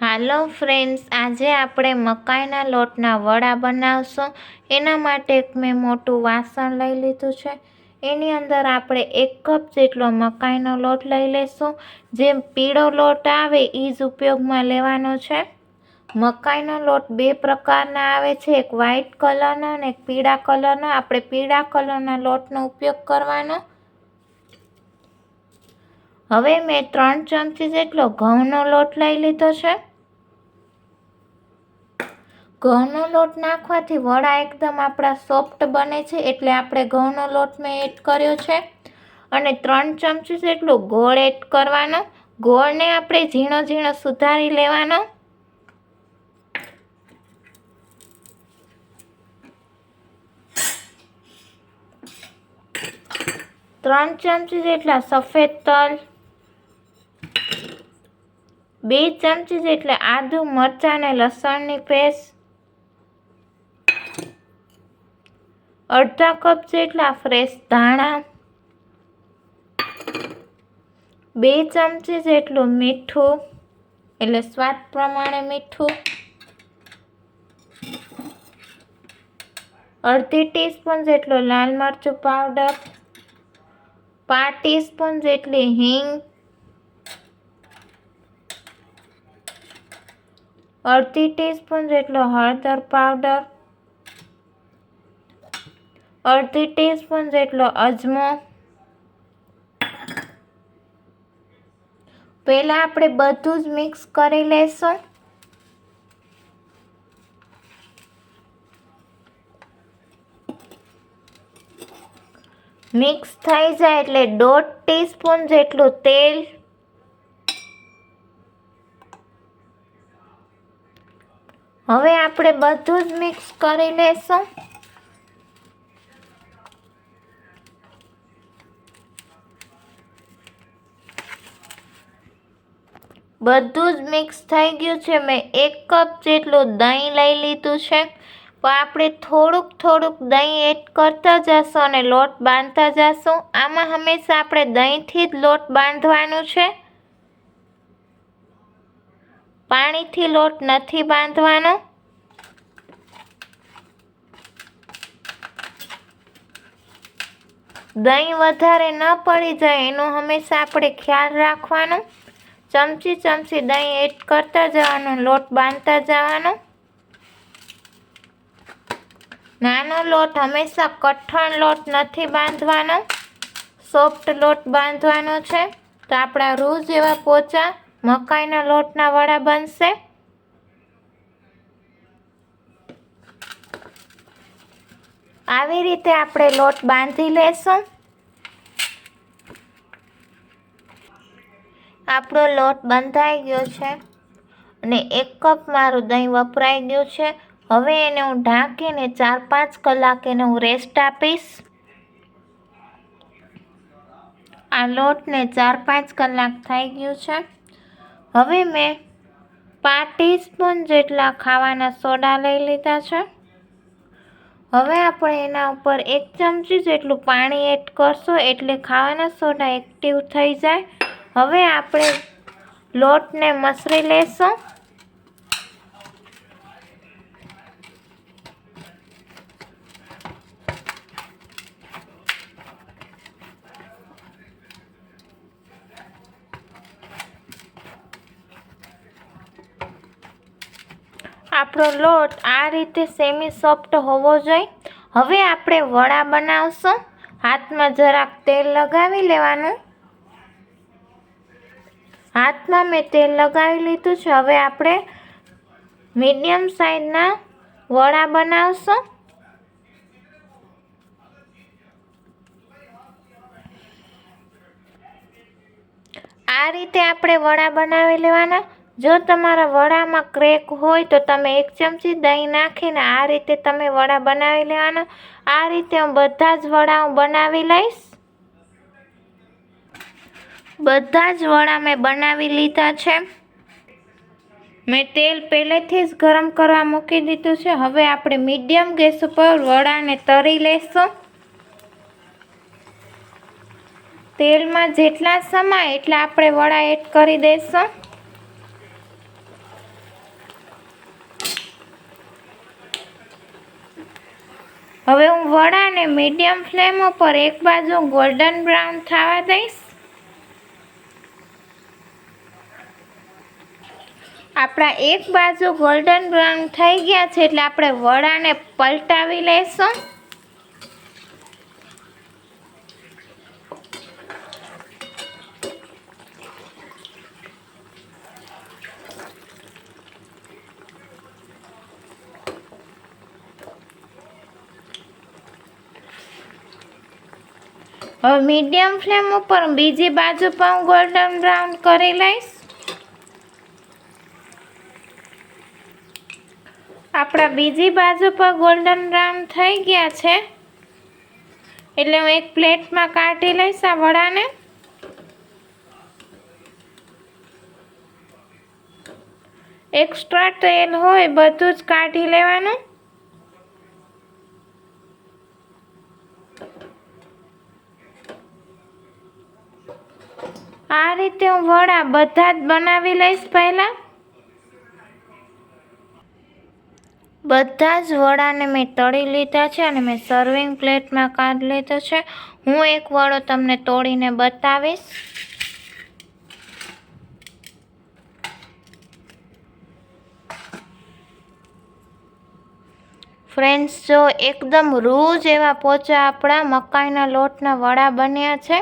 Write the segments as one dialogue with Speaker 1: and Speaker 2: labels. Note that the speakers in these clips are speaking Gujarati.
Speaker 1: હાલો ફ્રેન્ડ્સ, આજે આપણે મકાઈના લોટના વડા બનાવશું. એના માટે એક મેં મોટું વાસણ લઈ લીધું છે. એની અંદર આપણે એક કપ જેટલો મકાઈનો લોટ લઈ લઈશું જે પીળો લોટ આવે એ જ ઉપયોગમાં લેવાનો છે. મકાઈનો લોટ બે પ્રકારના આવે છે. એક વ્હાઈટ કલરનો અને એક પીળા કલરનો આપણે પીળા કલરના લોટનો ઉપયોગ કરવાનો. હવે મેં ત્રણ ચમચી જેટલો ઘઉંનો લોટ લઈ લીધો છે. ઘઉંનો લોટ નાખવાથી વડા એકદમ આપણા સોફ્ટ બને છે એટલે આપણે ઘઉંનો લોટ મેં એડ કર્યો છે. અને ત્રણ ચમચી જેટલો ગોળ એડ કરવાનો. ગોળને આપણે ઝીણો ઝીણો સુધારી લેવાનો. ત્રણ ચમચી જેટલા સફેદ તલ. બે ચમચી જેટલા આદુ મરચાં અને લસણની પેસ્ટ. અડધા કપ જેટલા ફ્રેશ ધાણા, બે ચમચી જેટલું મીઠું, એટલે સ્વાદ પ્રમાણે મીઠું, અડધી ટીસ્પૂન જેટલો લાલ મરચું પાવડર, પાંચ ટીસ્પૂન જેટલી હિંગ, અડધી ટીસ્પૂન જેટલો હળદર પાવડર અડધી ટીસ્પૂન જેટલો અજમો. પહેલાં આપણે બધું જ મિક્સ કરી લેશું. મિક્સ થઈ જાય એટલે દોઢ ટીસ્પૂન જેટલું તેલ. હવે આપણે બધું જ મિક્સ કરી લઈશું બધું જ મિક્સ થઈ ગયું છે. મેં એક કપ જેટલું દહીં લઈ લીધું છે. પણ આપણે થોડુંક થોડુંક દહીં એડ કરતા જશું અને લોટ બાંધતા જશું. આમાં હંમેશા આપણે દહીંથી જ લોટ બાંધવાનું છે. પાણીથી લોટ નથી બાંધવાનો. દહીં વધારે ન પડી જાય, એનો હંમેશા આપણે ખ્યાલ રાખવાનો. ચમચી ચમચી દહીં એડ કરતા જવાનું, લોટ બાંધતા જવાનો. નાનો લોટ હંમેશા કઠણ લોટ નથી બાંધવાનો, સોફ્ટ લોટ બાંધવાનો છે. તો આપણા રૂ જેવા પોચા મકાઈના લોટના વડા બનશે. આવી રીતે આપણે લોટ બાંધી લેશું. આપણો લોટ બંધાઈ ગયો છે અને એક કપ મારું દહીં વપરાઈ ગયું છે. હવે એને હું ઢાંકીને ચાર પાંચ કલાક એને હું રેસ્ટ આપીશ. આ લોટને ચાર પાંચ કલાક થઈ ગયું છે. હવે મેં પાંચ ટીસ્પૂન જેટલા ખાવાના સોડા લઈ લીધા છે. હવે આપણે એના ઉપર એક ચમચી જેટલું પાણી એડ કરશું એટલે ખાવાના સોડા એક્ટિવ થઈ જાય. હવે આપણે લોટને મસરી લેશું. આપણો લોટ આ રીતે સેમી સોફ્ટ હોવો જોઈએ. હવે આપણે વડા બનાવશું. હાથમાં જરાક તેલ લગાવી લેવાનું. હાથમાં મેં તેલ લગાવી લીધું છે. હવે આપણે મીડિયમ સાઈઝના વડા બનાવશું. આ રીતે આપણે વડા બનાવી લેવાના. જો તમારા વડામાં ક્રેક હોય તો તમે એક ચમચી દહીં નાખીને આ રીતે તમે વડા બનાવી લેવાના. આ રીતે હું બધા જ વડા હું બનાવી લઈશ. બધા જ વડા મેં બનાવી લીધા છે. મેં તેલ પહેલેથી જ ગરમ કરવા મૂકી દીધું છે. હવે આપણે મીડિયમ ગેસ ઉપર વડાને તળી લઈશું તેલમાં જેટલા સમાય એટલા આપણે વડા એડ કરી દઈશું હવે હું વડાને મીડિયમ ફ્લેમ ઉપર એક બાજુ ગોલ્ડન બ્રાઉન થવા દઈશ. આપણા એક બાજુ ગોલ્ડન બ્રાઉન થઈ ગયા છે એટલે આપણે વડાને પલટાવી લઈશું. હવે મીડિયમ ફ્લેમ ઉપર બીજી બાજુ પણ ગોલ્ડન બ્રાઉન કરી લઈશ. આપણા બીજી બાજુ પર ગોલ્ડન બ્રાઉન થઈ ગયા છે. એટલે હું એક પ્લેટમાં કાઢી લઈશ આ વડાને. એક્સ્ટ્રા તેલ હોય બધું જ કાઢી લેવાનું. આ રીતે હું વડા બધા જ બનાવી લઈશ પહેલાં. બધા જ વડાને મેં તળી લીધા છે અને મેં સર્વિંગ પ્લેટમાં કાઢી લીધો છે. હું એક વડો તમને તોડીને બતાવીશ. ફ્રેન્ડ્સ જો એકદમ રૂજ એવા પોચા આપણા મકાઈના લોટના વડા બન્યા છે,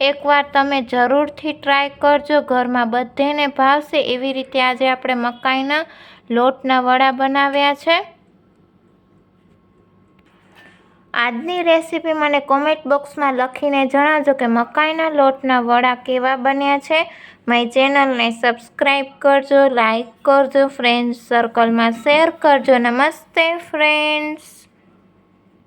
Speaker 1: એકવાર તમે જરૂરથી ટ્રાય કરજો. ઘરમાં બધેને ભાવશે એવી રીતે આજે આપણે મકાઈના લોટના વડા બનાવ્યા છે. આજની રેસીપી મને કોમેન્ટ બોક્સમાં લખીને જણાવજો કે મકાઈના લોટના વડા કેવા બન્યા છે. મારી ચેનલને સબસ્ક્રાઈબ કરજો લાઈક કરજો, ફ્રેન્ડ્સ સર્કલમાં શેર કરજો. નમસ્તે, ફ્રેન્ડ્સ.